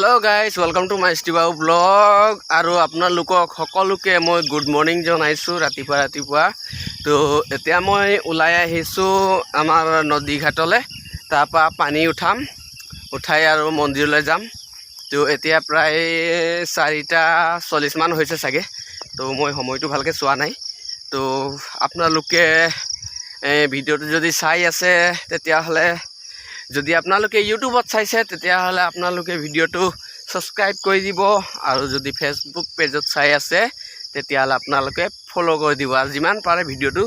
Hello' guys welcome to my ষ্টিবাউ blog আৰু আপোনালোকক সকলোকে মই গুড মৰ্ণিং জনাইছোঁ ৰাতিপুৱা ৰাতিপুৱা তো এতিয়া মই ওলাই আহিছোঁ আমাৰ নদী ঘাটলৈ তাৰপৰা পানী উঠাম উঠাই আৰু মন্দিৰলৈ যাম তো এতিয়া প্ৰায় চাৰিটা চল্লিছমান হৈছে চাগে তো মই সময়টো ভালকৈ চোৱা নাই তো আপোনালোকে ভিডিঅ'টো যদি চাই আছে তেতিয়াহ'লে যদি আপোনালোকে ইউটিউবত চাইছে, তেতিয়াহ'লে আপোনালোকে ভিডিঅ'টো ছাবস্ক্ৰাইব কৰি দিব। আৰু যদি ফেচবুক পেজত চাই আছে, তেতিয়াহ'লে আপোনালোকে ফ'ল' কৰি দিব আৰু যিমান পাৰে ভিডিঅ'টো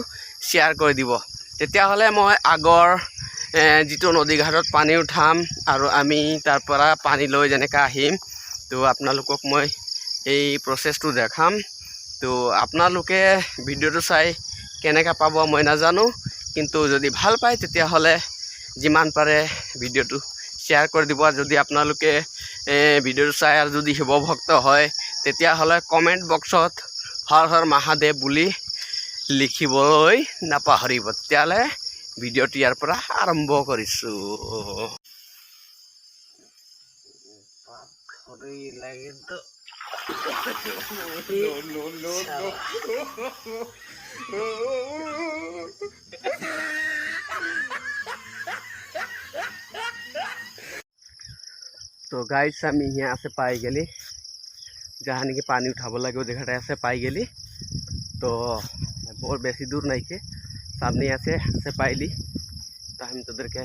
শ্বেয়াৰ কৰি দিব। তেতিয়াহ'লে মই আগৰ যিটো নদী ঘাটত পানী উঠাম আৰু আমি তাৰ পৰা পানী লৈ যেনেকৈ আহিম, তো আপোনালোকক মই এই প্ৰচেছটো দেখাম। তো আপোনালোকে ভিডিঅ'টো চাই কেনেকৈ পাব মই নাজানো, কিন্তু যদি ভালো পায়, তেতিয়াহ'লে যিমান পাৰে ভিডিঅ'টো শ্বেয়াৰ কৰি দিব। যদি আপোনালোকে ভিডিঅ'টো চাই আৰু যদি শিৱভক্ত হয়, তেতিয়াহ'লে কমেণ্ট বক্সত হৰ হৰ মহাদেৱ বুলি লিখিবলৈ নাপাহৰিব। তেতিয়াহ'লে ভিডিঅ'টো ইয়াৰ পৰা আৰম্ভ কৰিছোঁ। তো গাইছ আমি यहाँ से पाई गेली जहाँ নেকি পানী উঠাব লাগে ওই জায়গাটায় আছে পাই গেলি তো बहुत বেশি দূর নাই কে সামনে আছে আছে পাইলি তো আমি তোদেরকে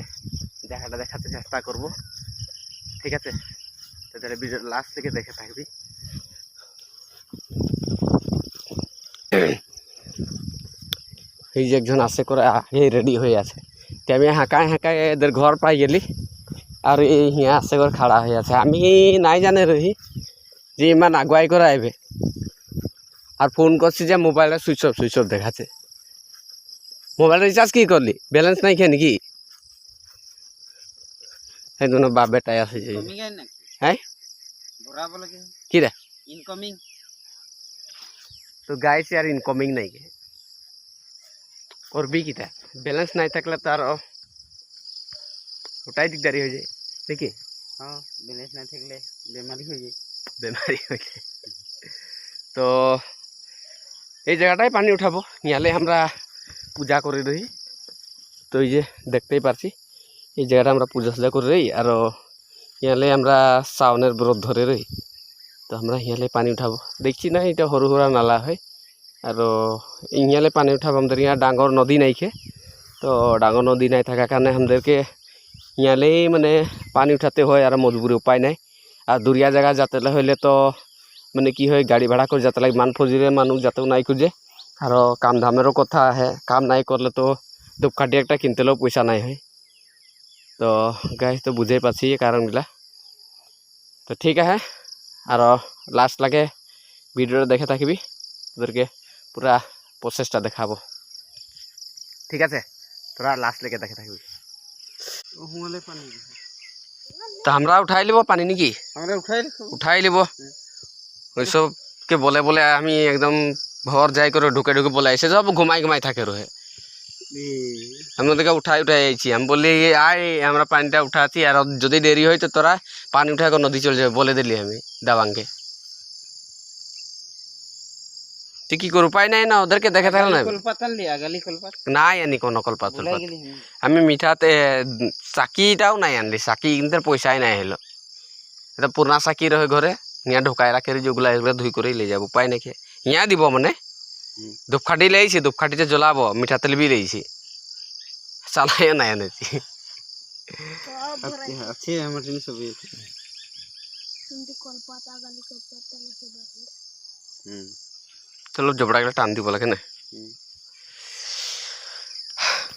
জায়গাটা দেখাতে চেষ্টা করব ঠিক আছে তাহলে ভিডিও লাস্ট থেকে দেখে থাকবি এই যে একজন আছে করে আগে রেডি হয়ে আছে তো আমি হাঁকায় হাঁকায় এদের ঘর পাই গেলি আর এই হিয়া আছে করে খাড়া হয়ে আছে। আমি নাই জানে রহি যে ইমান আগুৱাই করে আইবে আর ফোন করছি যে মোবাইলে সুইচ অফ সুইচ অফ দেখাচ্ছে মোবাইল রিচার্জ কি করলি ব্যালেন্স নাই খেয়ে নাকি? সেই দুনো বাপ বেটাই আছে যে। হ্যাঁ লাগে। কি রে ইনকমিং তো গাইছে আর ইনকমিং নাই কে করবি কিটা ব্যালেন্স নাই থাকলে তো আর ওটাই দিকদারি হয়ে যায়। নাকি? অঁ বেলেঞ্চ নাই থাকিলে বেমাৰী হৈ যায়। বেমারি হয়ে যায়। তো এই জায়গাটায় পানি উঠাবো ইয়ালে আমরা পূজা করে রই তো এই যে দেখতেই পারছি এই জায়গাটা আমরা পূজা সূজা করে রই আর ইয়ালে আমরা শ্রাবণের ব্রত ধরে রই তো আমরা ইয়ালে পানি উঠাবো। দেখছি না এটা সরু সুরা নালা হয়। আর ইয়ালে পানি উঠাবো আমাদের ইয়ার ডাঙর নদী নাইকে তো ডাঙর নদী নাই থাকার কারণে আমাদেরকে ইয়ালেই মানে পানি উঠাতে হয় আর মজবুরি উপায় নাই আর দূরিয়া জায়গা যাতে হইলে তো মানে কি হয় গাড়ি ভাড়া করে যাতে লাগে মান ফজিরে মানুষ যাতেও নাই খুঁজে আর কাম ধামেরও কথা আহে কাম নাই করলে তো ধূপকাঠি একটা কিনতেলেও পয়সা নাই হয় তো গাই তো বুঝেই পাচ্ছি এই কারণগুলা তো ঠিক আছে আর লাস্ট লাগে ভিডিওটা দেখে থাকিবি তোদেরকে পুরা প্রসেসটা দেখাবো ঠিক আছে তোরা লাস্ট লেগে দেখে থাকিবি সোমালে পানী তো আমরা উঠাই লিব পানি নাকি? আমরা উঠাই উঠাই লিব। ওইসবকে বলে বলে আমি একদম ভর যাই করে ঢুকে ঢুকে বলে এসে সব ঘুমাই ঘুমাই থাকে রোহে। আমি ওদেরকে উঠাই উঠাই আইছি। আমি বললি আয় আমরা পানিটা উঠাচ্ছি আর যদি দেরি হয় তো তোরা পানি উঠাই এখন নদী চলে যাবে বলে দিলি আমি দাবাংকে। তুই কি করে উপায় নাই না ওদেরকে দেখে থাকলে না কলপাতাল দিয়া গালি কলপাত নাই আনি কোনো কলপাত ওলাই টলপাত গেলি আমি মিঠাতে চাকিটাও নাই আনলি চাকি কিন্তু পয়সাই নাই হলো এটা পুরনা চাকি রহে ঘরে ইয়া ঢুকাই রাখে যেগুলা এগুলো ধুই করেই লে যাব উপায় নাকি ইয়া দিব মানে হুম। ধূপকাঠি লেইছি ধূপকাঠিতে জ্বলাবো মিঠাতেল বি লেইছি চালাইও নাই আনেছি আছে আছে আমার জিনিস সবই আছে কিন্তু কলপাতা গালি কলপাতা লিখে বাকি হুম চলো জবড়া গেলে টান দিব লাগে না হুম।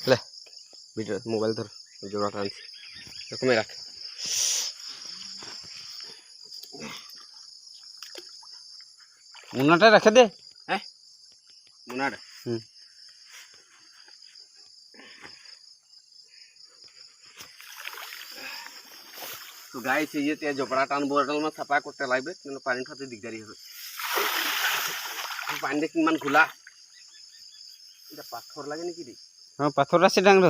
লে ভিডিও মোবাইল ধর জবড়া টানছি এরকমই রাখ মুনাটা রেখে দে মুনার হুম। তো গাইস এই যে তে জোপড়া টানবো এডাল মান চাফা করতে লাগবে কিন্তু পানি উঠাতে দিগদারি হবে পানীৰে কিমান ঘোলা এতিয়া পাথৰ লাগে নেকি দেই অঁ পাথৰ আছে ডাঙৰ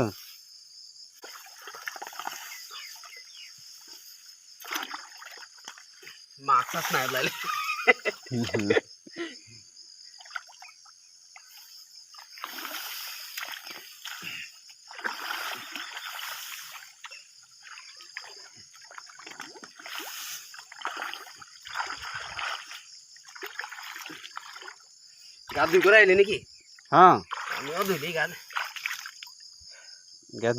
মাছ চাছ নাই ওলালে গাছ দুটো রাইলে নাকি? হ্যাঁ। আমিও ধুলি গাছ গাছ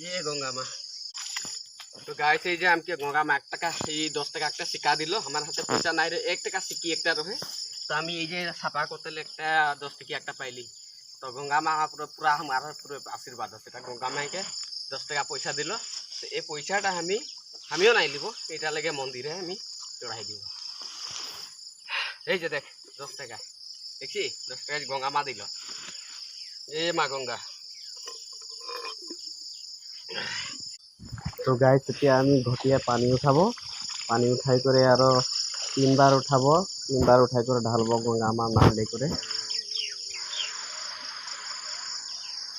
যে গঙ্গা মা। তো গাইছে এই যে আমাকে গঙ্গা মা এক টাকা এই দশ টাকা একটা শিকা দিল। আমার হাতে পয়সা নাই রে। এক টাকা শিকি একটা রহে। তো আমি এই যে ছাপা করতে একটা দশ টাকা একটা পাইলি। তো গঙ্গা মা পুরো পুরা আমার পুরো আশীর্বাদ আছে। এটা গঙ্গা মাইকে দশ টাকা পয়সা দিল। তো এই পয়সাটা আমি আমিও নাই লিব। এটা লেগে মন্দিরে আমি চড়াই দিব। এই যে দেখ, দশ টাকা। দেখছি? দশ টাকা গঙ্গা মা দিল। এ মা গঙ্গা। তো গাইছ এতিয়া আমি ঘটিয়া পানী উঠাব। পানী উঠাই কৰি আৰু তিনিবাৰ উঠাব। তিনিবাৰ উঠাই কৰি ঢালব গঙ্গা আমাৰ নাহলে করে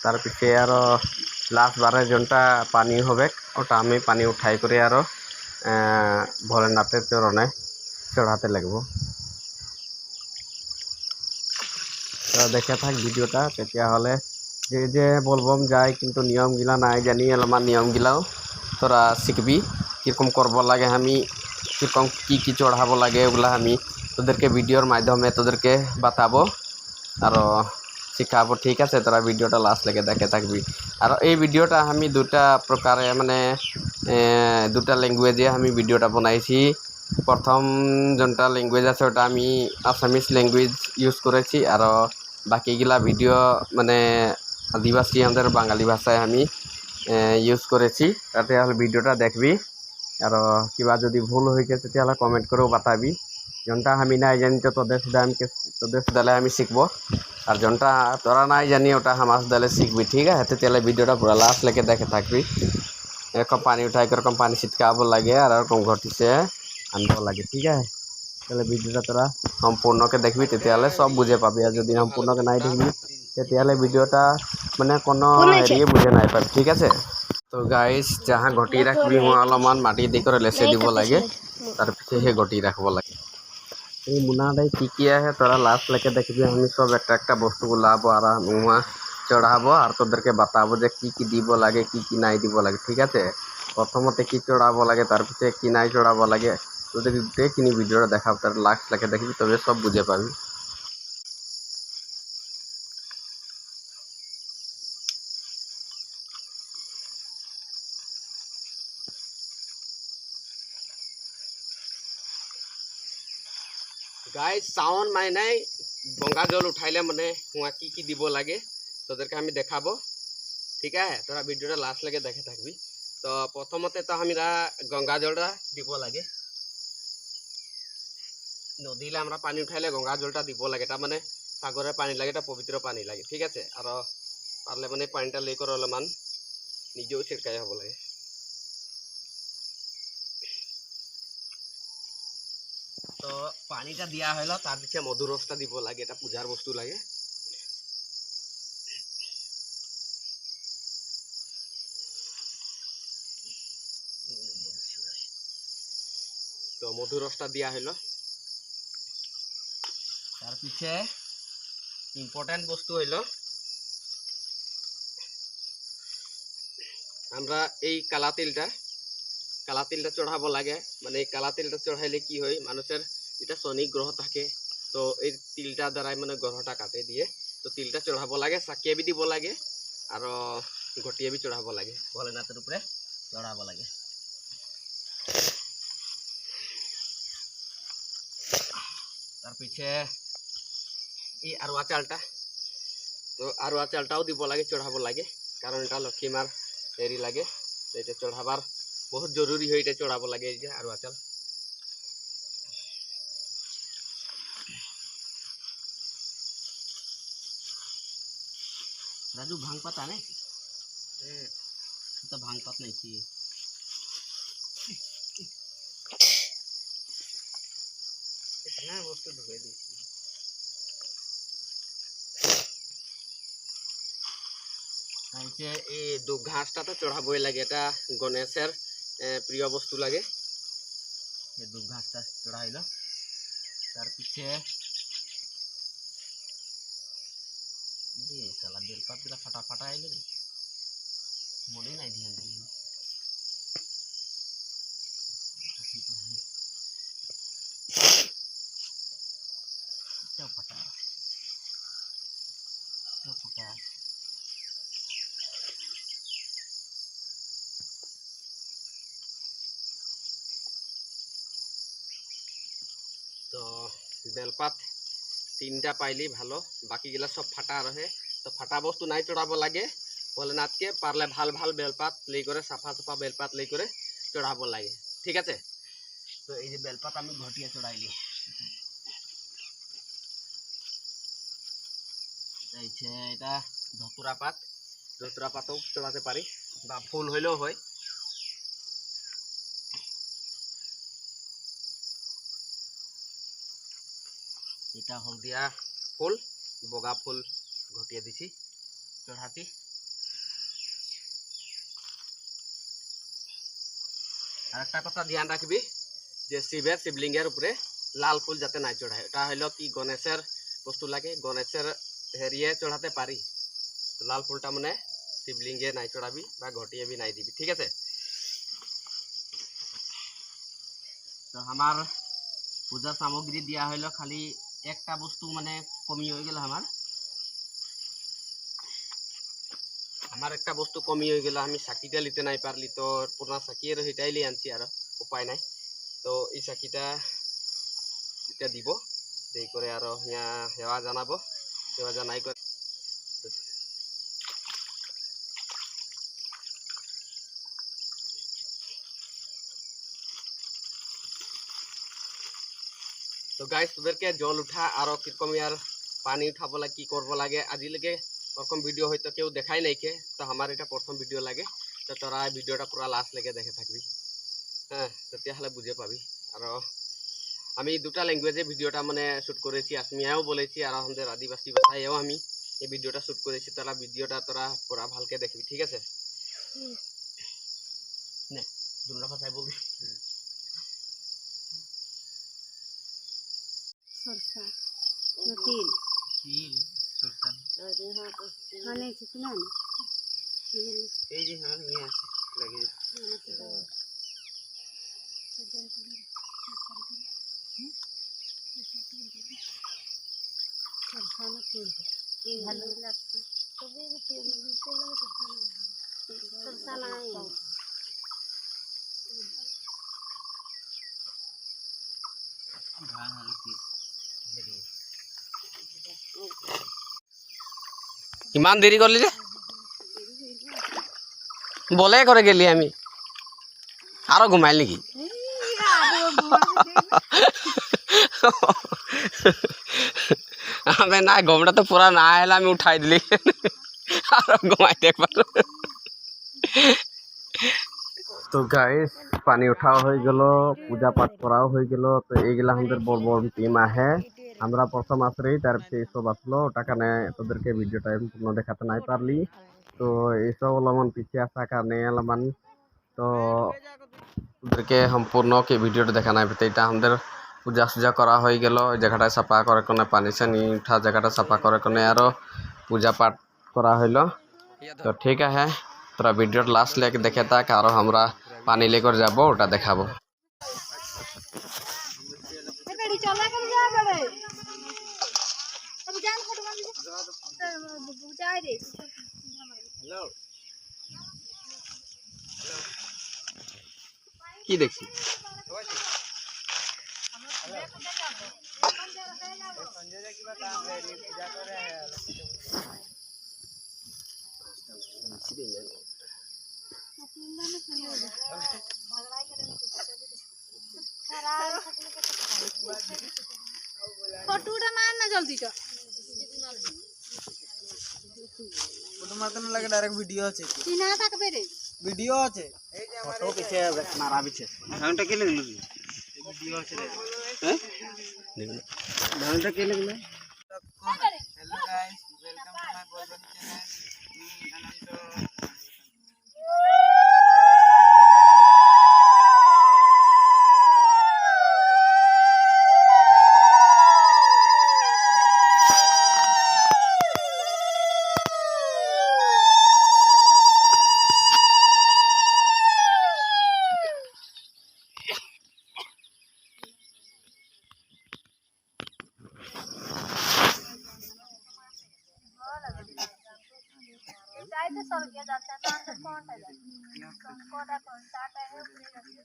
তার পিছে আরও লাস্ট বারে জনটা পানি হবে ওটা আমি পানি উঠাই করে আরও ভোলেনাথের চরণে চড়াতে লাগবো। দেখে থাক ভিডিওটা তেতিয়াহ'লে যে যে বলবম যায়, কিন্তু নিয়মগিলা নাই জানি, অলপমান নিয়মগিলাও তোরা শিখবি কীরকম করব লাগে আমি, কীরকম কী কী চড়াব লাগে ওগুলা আমি তোদেরকে ভিডিওর মাধ্যমে তোদেরকে বাতাবো আরও শিখাবো ঠিক আছে, তোরা ভিডিওটা লাস্ট লেগে দেখে থাকবি। আর এই ভিডিওটা আমি দুটা প্রকারে মানে দুটা ল্যাঙ্গুয়েজে আমি ভিডিওটা বনাইছি। প্রথম যোনটা ল্যাঙ্গুয়েজ আছে, ওটা আমি আসামিজ ল্যাঙ্গুয়েজ ইউজ করেছি। আর বাকিগুলা ভিডিও মানে আদিবাসী আমাদের বাঙালি ভাষায় আমি ইউজ করেছি। তাতে হলে ভিডিওটা দেখবি। আর কিবা যদি ভুল হয়ে গেছে তেতিয়াহ'লে কমেন্ট করেও বাতাবি। যোনটা আমি নাই জানি, তো তোদের সুদা আমি তোদের সুদালে আমি শিখব আর যোনটা তোরা নাই জানি, ওটা আমার সুদালে শিখবি ঠিক আছে? তেতিয়াহ'লে ভিডিওটা পুরা লাস্ট লেগে দেখে থাকবি। এরকম পানি উঠাই এরকম পানি ছিটকাব লাগে, আর এরকম ঘটিছে, আনব লাগে, ঠিক আছে? তাহলে ভিডিওটা তোরা সম্পূর্ণকে দেখবি তেতিয়াহ'লে সব বুঝে পাবি। আর যদি সম্পূর্ণকে নাই দেখবি তেতিয়াহ'লে ভিডিওটা মানে কোনো হেৰিয়ে বুজে নাই পাবি ঠিক আছে? তো গাইজ যাহা ঘটি ৰাখিবি মই অলপমান মাটি দি কৰি লেচি দিব লাগে। তাৰপিছত সেই ঘটি ৰাখিব লাগে। এই মোনাটাই কি কি আহে তোরা লাস্টলৈকে দেখিবি আমি সব একটা একটা বস্তু ওলাব আর নোয়া চড়াবো আর তোদেরকে বাতাবো যে কি কি দিব লাগে কি কি নাই দিব লাগে ঠিক আছে? প্রথমতে কি চড়াব লাগে তারপরে কি নাই চড়াব লাগে। তোদের দেখিনি ভিডিওটা দেখাবো তার লাস্ট লেখে দেখবি তবে সব বুঝে পাবি। গাই চাউন মানে গঙ্গা জল উঠাইলে মানে কুয়া কি কি দিব লাগে, তোদেরকে আমি দেখাবো। ঠিক আছে? তোরা ভিডিওটা লাস্ট লাগে দেখে থাকবি। তো প্রথমতে তো আমরা গঙ্গা জলটা দিব লাগে। নদীলে আমরা পানি উঠাইলে গঙ্গা জলটা দিব লাগে। এটা মানে সাগরের পানি লাগে এটা পবিত্র পানি লাগে। ঠিক আছে? আর পারলে মানে পানিটা লে করে অলপমান নিজেও ছিটকাই হব লাগে তো পানিটা দিয়া হইল তার পিছে মধুরসটা দিব লাগে, এটা পূজার বস্তু লাগে। মধু রসটা হইল তার পিছে ইম্পর্টেন্ট বস্তু হইল আমরা এই কালা তিলটা কালা তিলটা চড়াবো লাগে। মানে এই কালা তিলটা চড়াইলে কি হয়, মানুষের এটা শনি গ্রহ থাকে। তো এই তিলটা দ্বারাই মানে গ্রহটা কাটে দিয়ে। তো তিলটা চড়াবো লাগে, চাকিয়ে বি দিব লাগে আর ঘটিয়ে বি চড়াবো লাগে। ভোলেনাথের উপরে চড়াবো লাগে। তার পিছে এই আরোয়া চালটা। তো আরোয়া চালটাও দিব লাগে চড়াবো লাগে, কারণ এটা লক্ষ্মী মার হেৰি লাগে। এটা চড়াবার বহুত জরুরি হয় এটা চড়াবো লাগে এই যে আরোয়া চাল। রাজু ভাং পাতা নে তো ভাং পাত নাই কি इतना বস্তু ঢুকে দিয়েছি আইছে এই দুব ঘাসটা তো চড়াবই লাগে এটা গণেশের এ, প্রিয় বস্তু লাগে এই দুব ঘাসটা চড়া হইল তার পিছে জি সালা বেলপাতগুলা ফাটা ফাটা আইলো রে মনে নাই ধ্যান দিয়ে এটাও ফাটা এটাও ফাটা তো বেলপাত তিনটা পাইলি ভালো, বাকিগুলা সব ফাটা রহে তো ফাটা বস্তু নাই চড়াব লাগে। ভোলেনাথকে পারলে ভালো ভালো বেলপাত লেই করে সাফা সাফা বেলপাত লেই করে চড়াব লাগে। ঠিক আছে? তো এই যে বেলপাত আমি ঘটিয়ে চড়াইলি এটা ধতুরা পাত। ধতুরা পাতও চড়াতে পারি বা ফুল হইলেও হয়। এটা হলদিয়া ফুল, বগা ফুল ঘটিয়ে দিছি। চড়াতি আর একটা কথা ধ্যান রাখবি, যে শিবের শিবলিঙ্গের উপরে লাল ফুল যাতে নাই চড়ায়। এটা হইল কি গণেশের বস্তু লাগে, গণেশের হেরিয়ে চড়াতে পারি লাল ফুলটা মানে শিবলিঙ্গে নাই চড়াবি বা ঘটিয়ে বি নাই দিবি, ঠিক আছে? তো আমার পূজার সামগ্রী দিয়া হইল খালি একটা বস্তু মানে কমি হয়ে গেল আমার। আমার একটা বস্তু কমি হয়ে গেল, আমি চাকিটা লিতে নাই পারলি তো পুরোনো চাকি আর সেটাই লিয়ে আনছি আর উপায় নাই। তো এই চাকিটা এটা দিব দেই করে আর সেয়া সেৱা জনাব, সেৱা জনাই করে তো গাইজ তোদেরকে জল উঠা আরও কীরকম ইয়ার পানি উঠাব লাগে কি করব লাগে আজিলৈকে ওরকম ভিডিও হয়তো কেউ দেখাই নাইকে তো আমার এটা প্রথম ভিডিও লাগে। তো তোরা ভিডিওটা পুরা লাস্ট লেগে দেখে থাকবি। হ্যাঁ তেতিয়াহ'লে বুঝে পাবি। আর আমি দুটা ল্যাঙ্গুয়েজে ভিডিওটা মানে শ্যুট করেছি আসমিয়াও বলেছি আর আমাদের আদিবাসী ভাষায়ও আমি এই ভিডিওটা শ্যুট করেছি। তোরা ভিডিওটা তোরা পুরা ভালকে দেখবি ঠিক আছে। নে দুটা ভাষায় বলবি। সরষা। না তিল। তিল সরষা। মানে কিছু না এই যে নিয়ে আসি লাগিয়ে সরষা না তিল? ভালো। লাগছে তবে তিল সরষা নাই। ধান তিল। ইমান দেৰি কৰিলি যে? বলে কৰে গেলি আমি। আৰু ঘুমাইল নেকি আমি নাই গমটা তো পুরা না এলে আমি উঠাই দিলি। আরও ঘুমাইতে পারো। তো গাইস পানি উঠাও হয়ে গেল, পূজা পাঠ করাও হয়ে গেল। তো এইগুলা আমাদের বড় বড় টিম আহে। আমরা প্রথম আসলেই তারপরে এইসব আসলো ওটা কারণে তোদেরকে ভিডিওটা সম্পূর্ণ দেখাতে নাই পারলি। তো এইসব অলপমান পিছিয়ে আসার কারণে অলপমান তো তো ওদেরকে সম্পূর্ণ কি ভিডিওটা দেখা নাই পেতে এটা আমাদের পূজা সুজা করা হয়ে গেল। জায়গাটা সাফা করে কোনে পানি সানি উঠা জায়গাটা সাফা করে কোনে আরও পূজা পাঠ করা হইল। তো ঠিক আছে, তোরা ভিডিওর লাস্ট লেগে দেখে থাক আরও আমরা পানি লেগে যাব, ওটা দেখাবো গাড়ি চলা করে যাবে রে তবে জান ফটো বান্ধি কি দেখছি? ফটোটা মার না জলদি তো ফটো মারতে না লাগে ডাইরেক্ট ভিডিও আছে? চিনা থাকবে রে। ভিডিও আছে? এই যে ফটো পিছে মারা পিছে। ধানটা কে লাগল ভিডিও আছে রে। হ্যাঁ? ধানটা কে লাগল hello guys welcome to my Balban channel আমি আনন্দ চাইতে স্বর্গে যাচ্ছে না তো কোনটা যাচ্ছে কোনটা কোন টাটা হে উপরে যাচ্ছে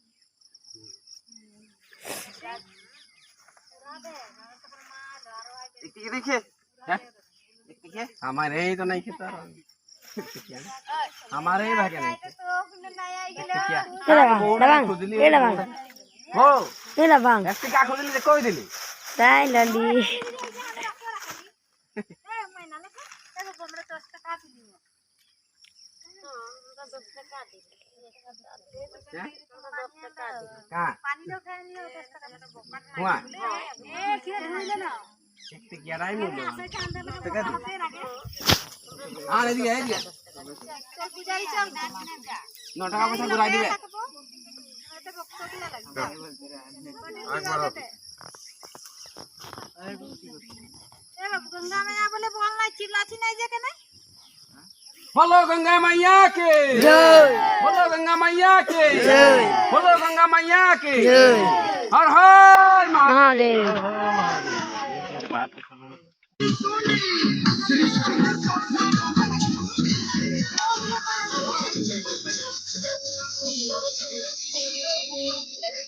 একটি কি দেখে হ্যাঁ একটি কে আমার এই তো নাই খেতে আমার এই ভাগে নাই তো ওখানে নাই আই গেল খুদিলি ও Ila bang, একটি কা খুদিলি যে কই দিলি dai lali. এ মাইনা লেখা দেখো আমরা 10 টাকা দিই হ্যাঁ 10 টাকা দিই কা পানি দাও খাই নিও 10 টাকা এটা বকাট হুয়া এ কি ধুইলে না টাকা পয়সা ঘুরাই চিল্লাছি নাই যে কেন बोलो गंगा मैया के जय बोलो गंगा मैया के जय बोलो गंगा मैया के जय हर हर महादेव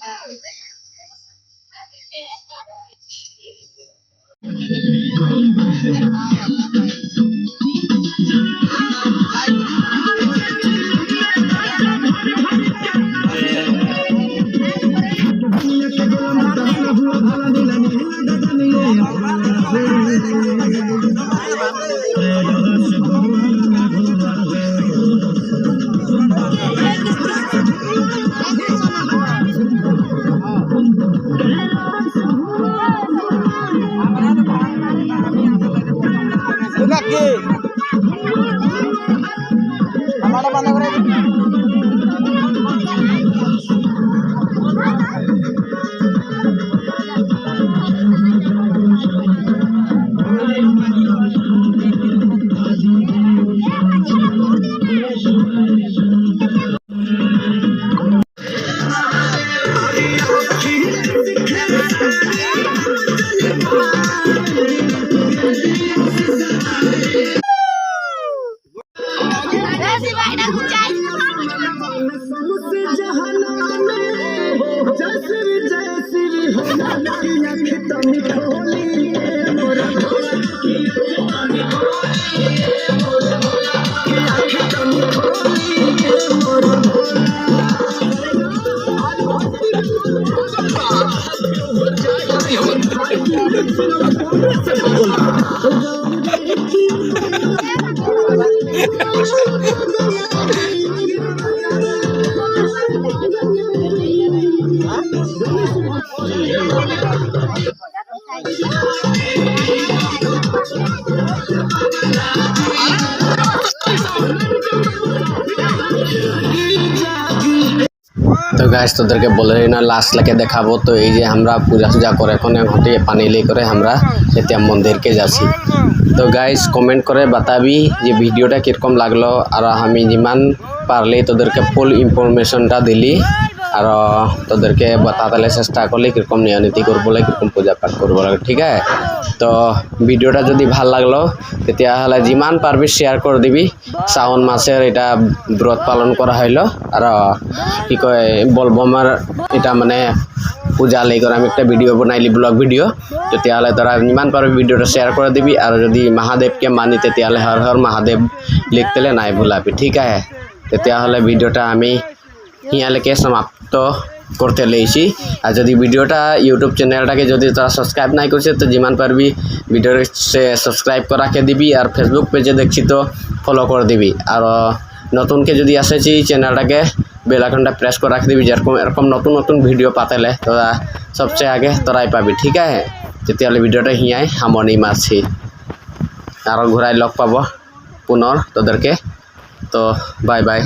Mahadev. এটা তো গাছ তোদেরকে বলে না লাস্ট লাগে দেখাবো। তো এই যে আমরা পূজা সুজা করে এখন ঘটি পানি লি করে আমরা সেতিয়া মন্দিরকে যাচ্ছি। তো গাইজ কমেন্ট করে বাতাবি যে ভিডিওটা কীরকম লাগল, আর আমি যিমান পারলে তোদেরকে ফুল ইনফরমেশনটা দিলি। আর তোদেরকে বাতাতালে চেষ্টা করলে কীরকম নিয়ম নীতি করব লাগে কীরকম পূজা পাঠ করব লাগে ঠিক আছে? তো ভিডিওটা যদি ভালো লাগল তেতিয়াহ'লে যিমান পারবি শ্বেয়াৰ কৰি দিবি। শ্ৰাৱণ মাছের এটা ব্রত পালন করা হইল। আর, কি কয় বলবমার এটা মানে পূজা করে আমি একটা ভিডিও বনাইলি ব্লগ ভিডিও তেতিয়াহ'লে তৰা যিমান পারবি ভিডিওটা শ্বেয়াৰ কৰি দিবি। আৰু যদি মহাদেৱকে মানি তেতিয়াহ'লে হৰ হৰ মহাদেৱ লিখতেলে নাই ভুলাবি, ঠিক আছে? তেতিয়াহ'লে ভিডিওটা আমি ইয়ালৈকে সমাপ্ত করতে লেগেছি আর যদি ভিডিওটা ইউটিউব চ্যানেলটাকে যদি তোরা সাবস্ক্রাইব নাই করছে, তো যিমান পারবি ভিডিও সে সাবস্ক্রাইব করাকে দিবি আর ফেসবুক পেজে দেখছি তো ফলো করে দিবি। আর নতুনকে যদি আসেছি চ্যানেলটাকে বেল আইকনটা প্রেস করে রাখি দিবি, যেরকম, এরকম নতুন নতুন ভিডিও পাতেলে তোরা সবচেয়ে আগে তোরাই পাবি, ঠিক আছে? তেতিয়াহ'লে ভিডিওটা হিয়াই সামৰণি মাৰছি আৰু ঘূৰাই লগ পাব পুনৰ তোদেরকে। তো বাই বাই